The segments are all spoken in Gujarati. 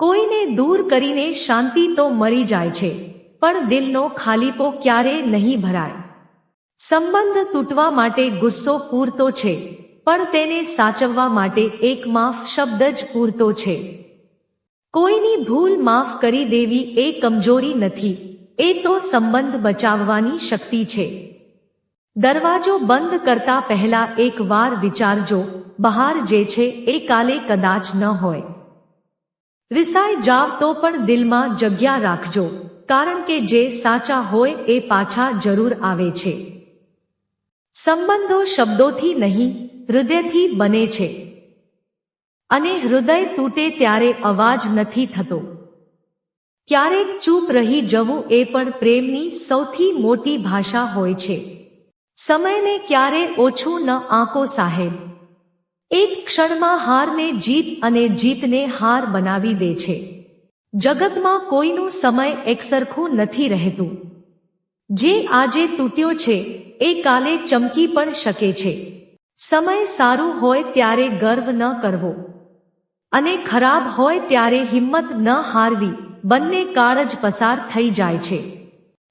કોઈને દૂર કરીને શાંતિ તો મળી જાય છે, પણ દિલનો ખાલીપો ક્યારે નહીં ભરાય. સંબંધ તૂટવા માટે ગુસ્સો પૂરતો છે, પણ તેને સાચવવા માટે એક માફ શબ્દ જ પૂરતો છે. કોઈની ભૂલ માફ કરી દેવી એ કમજોરી નથી, એ તો સંબંધ બચાવવાની શક્તિ છે. દરવાજો બંધ કરતા પહેલા એક વાર વિચારજો, બહાર જે છે એ કાલે કદાચ ન હોય. રિસાઈ જાવ તો પણ દિલમાં જગ્યા રાખજો, કારણ કે જે સાચા હોય એ પાછા જરૂર આવે છે. સંબંધો શબ્દોથી નહીં, હૃદયથી બને છે. અને હૃદય તૂટે ત્યારે અવાજ નથી થતો. ક્યારેક ચૂપ રહી જવું એ પણ પ્રેમની સૌથી મોટી ભાષા હોય છે. સમયને ક્યારે ઓછું ન આંકો સાહેબ. એક ક્ષણમાં હારને જીત અને જીતને હાર બનાવી દે છે. જગતમાં કોઈનું સમય એકસરખું નથી રહેતું. જે આજે તૂટ્યો છે, એ કાલે ચમકી પણ શકે છે. સમય સારું હોય ત્યારે ગર્વ ન કરવો. અને ખરાબ હોય ત્યારે હિંમત ન હારવી, બંને કાળ જ પસાર થઈ જાય છે.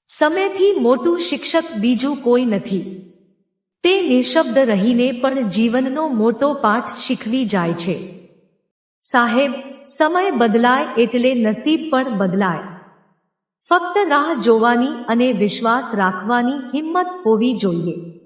સમયથી મોટું શિક્ષક બીજું કોઈ નથી. તે નિશબ્દ રહીને પણ જીવનનો મોટો પાઠ શીખવી જાય છે. સાહેબ, સમય બદલાય એટલે નસીબ પણ બદલાય. ફક્ત રાહ જોવાની અને વિશ્વાસ રાખવાની હિંમત હોવી જોઈએ.